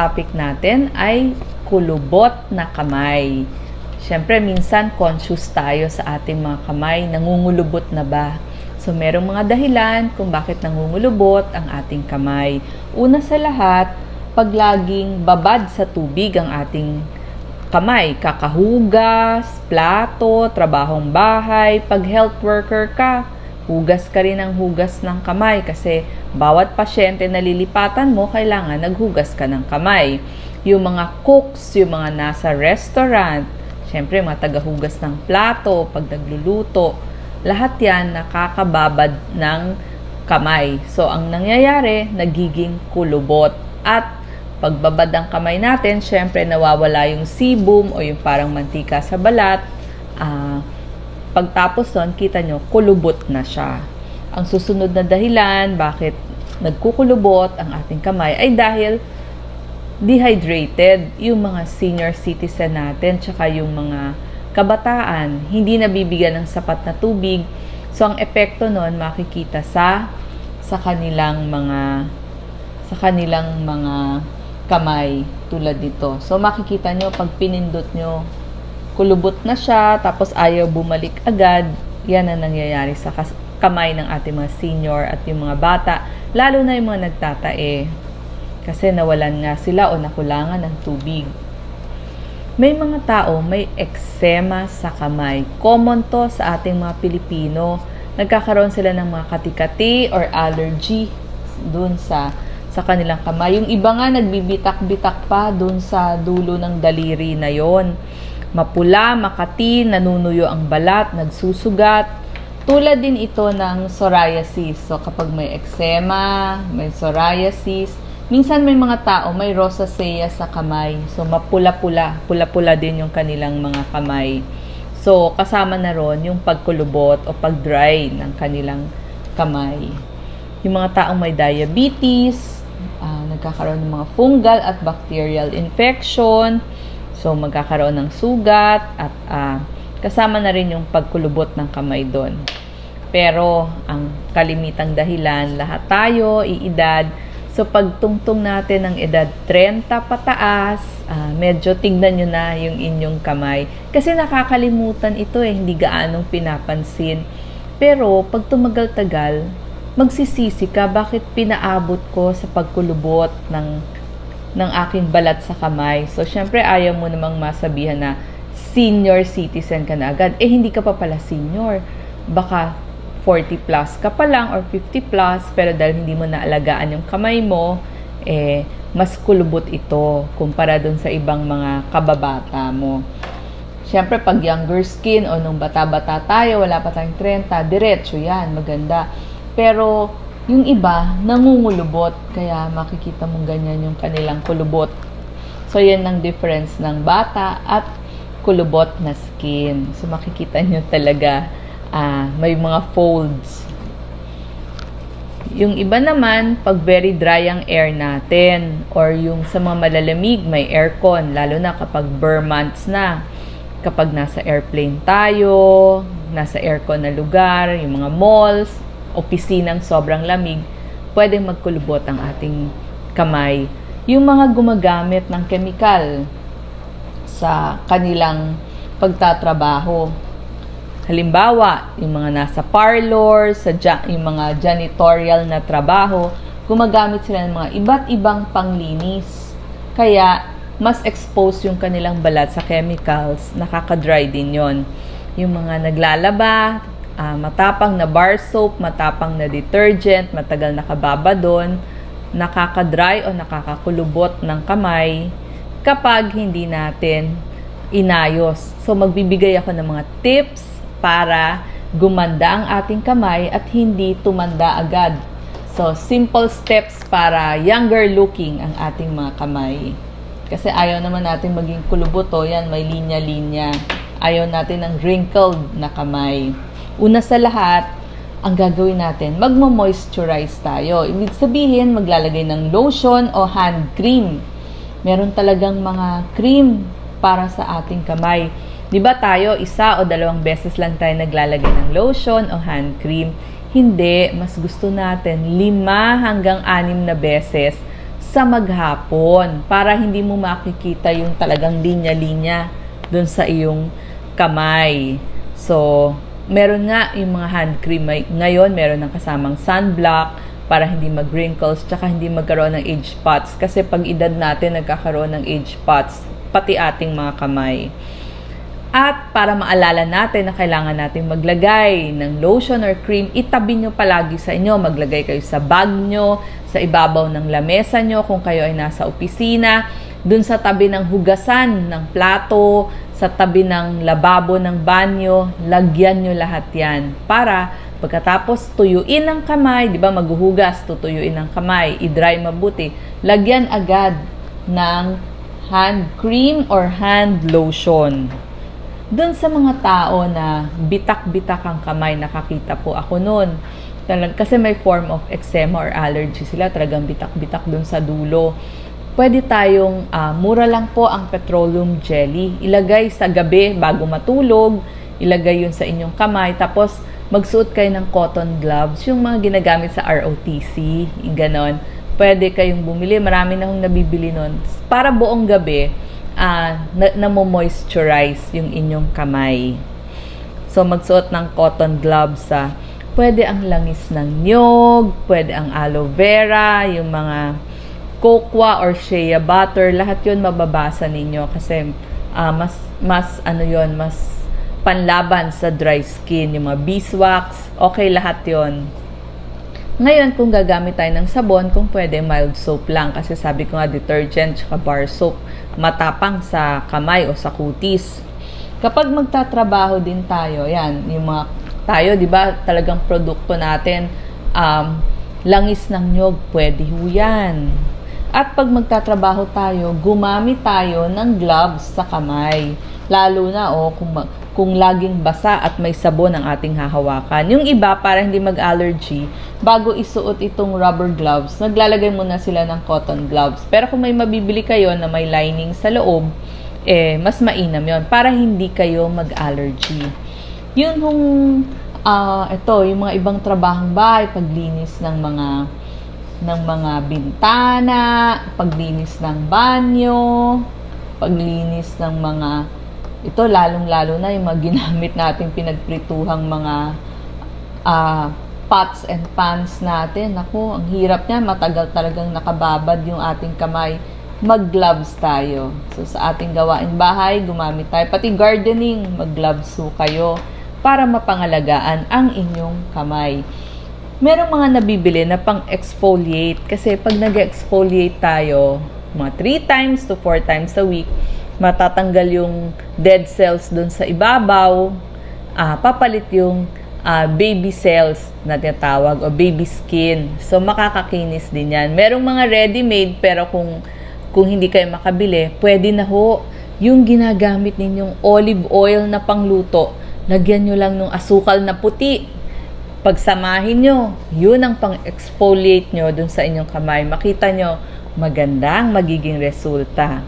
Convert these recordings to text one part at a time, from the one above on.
topic natin ay kulubot na kamay. Siyempre, minsan conscious tayo sa ating mga kamay, nangungulubot na ba? So, merong mga dahilan kung bakit nangungulubot ang ating kamay. Una sa lahat, pag laging babad sa tubig ang ating kamay, kakahugas, plato, trabahong bahay, pag health worker ka, hugas ka rin ng hugas ng kamay kasi bawat pasyente na lilipatan mo, kailangan naghugas ka ng kamay. Yung mga cooks, yung mga nasa restaurant, syempre mga tagahugas ng plato, pag nagluluto, lahat yan nakakababad ng kamay. So, ang nangyayari, nagiging kulubot. At pagbabad ng kamay natin, syempre nawawala yung sebum o yung parang mantika sa balat. Ah, pagtapos nun, kita nyo, kulubot na siya. Ang susunod na dahilan, bakit nagkukulubot ang ating kamay, ay dahil dehydrated yung mga senior citizen natin, tsaka yung mga kabataan, hindi nabibigyan ng sapat na tubig. So, ang epekto nun, makikita sa sa kanilang mga sa kanilang mga kamay tulad nito. So, makikita nyo, pag pinindot nyo, kulubot na siya, tapos ayaw bumalik agad, yan ang nangyayari sa kamay ng ating mga senior at yung mga bata, lalo na yung mga nagtatae. Kasi nawalan nga sila o nakulangan ng tubig. May mga tao may eksema sa kamay. Common to sa ating mga Pilipino. Nagkakaroon sila ng mga katikati or allergy dun sa sa kanilang kamay. Yung iba nga nagbibitak-bitak pa dun sa dulo ng daliri na yon. Mapula, makati, nanunuyo ang balat, nagsusugat. Tulad din ito ng psoriasis. So kapag may eksema, may psoriasis, minsan may mga tao may rosacea sa kamay. So mapula-pula, pula-pula din yung kanilang mga kamay. So kasama na ron yung pagkulubot o pag-dry ng kanilang kamay. Yung mga taong may diabetes, ah, nagkakaroon ng mga fungal at bacterial infection, so magkakaroon ng sugat at ah, kasama na rin yung pagkulubot ng kamay doon. Pero ang kalimitang dahilan, lahat tayo, iedad, so pagtungtong natin ng edad 30 pataas, ah, medyo tignan nyo na yung inyong kamay. Kasi nakakalimutan ito eh, hindi gaanong pinapansin. Pero pag tumagal-tagal, magsisisi ka bakit pinaabot ko sa pagkulubot ng ng aking balat sa kamay. So, syempre, ayaw mo namang masabihan na senior citizen ka na agad. Eh, hindi ka pa pala senior. Baka 40 plus ka pa lang or 50 plus, pero dahil hindi mo naalagaan yung kamay mo, eh, mas kulubot ito kumpara dun sa ibang mga kababata mo. Siyempre, pag younger skin o nung bata-bata tayo, wala pa tayong 30, diretso yan, maganda. Pero, yung iba, nangungulubot, kaya makikita mong ganyan yung kanilang kulubot. So, yan ang difference ng bata at kulubot na skin. So, makikita nyo talaga ah, may mga folds. Yung iba naman, pag very dry ang air natin or yung sa mga malalamig, may aircon, lalo na kapag burr months na. Kapag nasa airplane tayo, nasa aircon na lugar, yung mga malls, opisinang sobrang lamig, pwedeng magkulubot ang ating kamay. Yung mga gumagamit ng chemical sa kanilang pagtatrabaho. Halimbawa, yung mga nasa parlor, sa ja- yung mga janitorial na trabaho, gumagamit sila ng mga iba't ibang panglinis. Kaya, mas exposed yung kanilang balat sa chemicals, nakaka-dry din yon. Yung mga naglalaba, ah, matapang na bar soap, matapang na detergent, matagal nakababa doon, nakaka-dry o nakakakulubot ng kamay kapag hindi natin inayos. So, magbibigay ako ng mga tips para gumanda ang ating kamay at hindi tumanda agad. So, simple steps para younger looking ang ating mga kamay. Kasi ayaw naman natin maging kuluboto, yan, may linya-linya. Ayaw natin ng wrinkled na kamay. Una sa lahat, ang gagawin natin, magmo-moisturize tayo. Ibig sabihin, maglalagay ng lotion o hand cream. Meron talagang mga cream para sa ating kamay. 'Di ba tayo isa o dalawang beses lang tayo naglalagay ng lotion o hand cream? Hindi, mas gusto natin lima hanggang anim na beses sa maghapon para hindi mo makikita yung talagang linya-linya dun sa iyong kamay. So, meron nga yung mga hand cream may- ngayon, meron ng kasamang sunblock para hindi mag-wrinkles, tsaka hindi magkaroon ng age spots. Kasi pag edad natin, nagkakaroon ng age spots, pati ating mga kamay. At para maalala natin na kailangan natin maglagay ng lotion or cream, itabi nyo palagi sa inyo. Maglagay kayo sa bag nyo, sa ibabaw ng lamesa nyo kung kayo ay nasa opisina, dun sa tabi ng hugasan ng plato, sa tabi ng lababo ng banyo, lagyan nyo lahat yan. Para pagkatapos tuyuin ang kamay, di ba maghuhugas, tutuyuin ang kamay, i-dry mabuti, lagyan agad ng hand cream or hand lotion doon sa mga tao na bitak-bitak ang kamay, nakakita po ako noon. Kasi may form of eczema or allergy sila, talagang bitak-bitak doon sa dulo. Pwede tayong, ah, mura lang po ang petroleum jelly. Ilagay sa gabi bago matulog, ilagay yun sa inyong kamay, tapos magsuot kayo ng cotton gloves, yung mga ginagamit sa ROTC, yung ganon. Pwede kayong bumili, marami na akong nabibili nun. Para buong gabi, ah na, moisturize yung inyong kamay. So, magsuot ng cotton gloves sa pwede ang langis ng nyog, pwede ang aloe vera, yung mga cocoa or shea butter, lahat yun mababasa ninyo kasi ah, mas, mas ano yon mas panlaban sa dry skin, yung mga beeswax, okay lahat yon ngayon, kung gagamit tayo ng sabon, kung pwede, mild soap lang. Kasi sabi ko nga, detergent, tsaka bar soap, matapang sa kamay o sa kutis. Kapag magtatrabaho din tayo, yan, yung mga tayo, di ba, talagang produkto natin, um, langis ng nyog, pwede ho yan. At pag magtatrabaho tayo, gumamit tayo ng gloves sa kamay. Lalo na, oh, kung, kung laging basa at may sabon ang ating hahawakan. Yung iba, para hindi mag-allergy, bago isuot itong rubber gloves, naglalagay muna sila ng cotton gloves. Pero kung may mabibili kayo na may lining sa loob, eh, mas mainam yon para hindi kayo mag-allergy. Yun yung, ah, ito, yung mga ibang trabahong bahay, paglinis ng mga ng mga bintana, paglinis ng banyo, paglinis ng mga ito lalong-lalo na yung mga ginamit nating pinagprituhang mga ah, pots and pans natin. Ako, ang hirap niya. Matagal talagang nakababad yung ating kamay. Mag-gloves tayo. So, sa ating gawain bahay, gumamit tayo. Pati gardening, mag-gloves kayo para mapangalagaan ang inyong kamay. Merong mga nabibili na pang exfoliate kasi pag nag-exfoliate tayo, mga 3 times to 4 times a week, matatanggal yung dead cells dun sa ibabaw, ah, papalit yung ah, baby cells na tinatawag o baby skin. So, makakakinis din yan. Merong mga ready-made pero kung, kung hindi kayo makabili, pwede na ho yung ginagamit ninyong olive oil na pangluto. Lagyan nyo lang ng asukal na puti. Pagsamahin nyo, yun ang pang-exfoliate nyo dun sa inyong kamay. Makita nyo, magandang magiging resulta.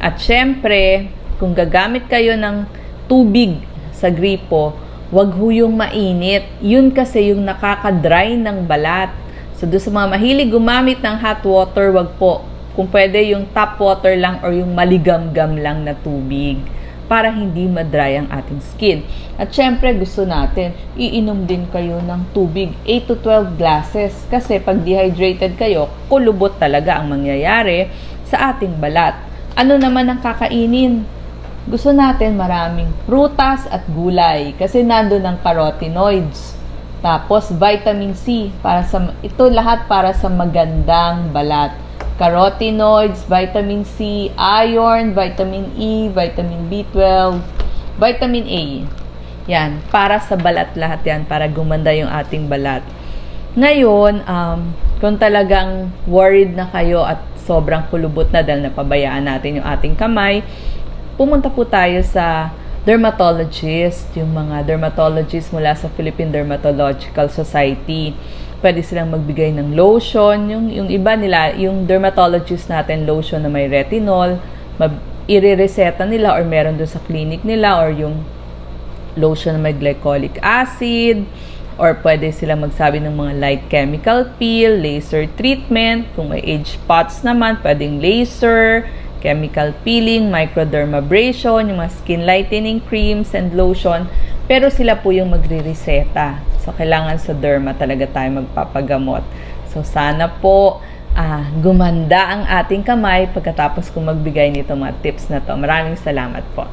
At syempre, kung gagamit kayo ng tubig sa gripo, wag ho yung mainit. Yun kasi yung nakaka-dry ng balat. So, doon sa mga mahilig gumamit ng hot water, wag po. Kung pwede, yung tap water lang or yung maligam-gam lang na tubig para hindi madry ang ating skin. At syempre, gusto natin, iinom din kayo ng tubig, 8 to 12 glasses. Kasi pag dehydrated kayo, kulubot talaga ang mangyayari sa ating balat. Ano naman ang kakainin? Gusto natin maraming prutas at gulay kasi nando ng carotenoids. Tapos vitamin C para sa ito lahat para sa magandang balat. Carotenoids, vitamin C, iron, vitamin E, vitamin B12, vitamin A. Yan, para sa balat lahat yan, para gumanda yung ating balat. Ngayon, um, kung talagang worried na kayo at sobrang kulubot na dahil napabayaan natin yung ating kamay, pumunta po tayo sa dermatologist, yung mga dermatologist mula sa Philippine Dermatological Society. Pwede silang magbigay ng lotion. Yung, yung iba nila, yung dermatologist natin, lotion na may retinol, mab- ire-reseta nila or meron doon sa clinic nila or yung lotion na may glycolic acid. or pwede sila magsabi ng mga light chemical peel, laser treatment. Kung may age spots naman, pwedeng laser, chemical peeling, microdermabrasion, yung mga skin lightening creams and lotion. Pero sila po yung magre-reseta. So, kailangan sa derma talaga tayo magpapagamot. So, sana po ah, gumanda ang ating kamay pagkatapos kong magbigay nito mga tips na to. Maraming salamat po.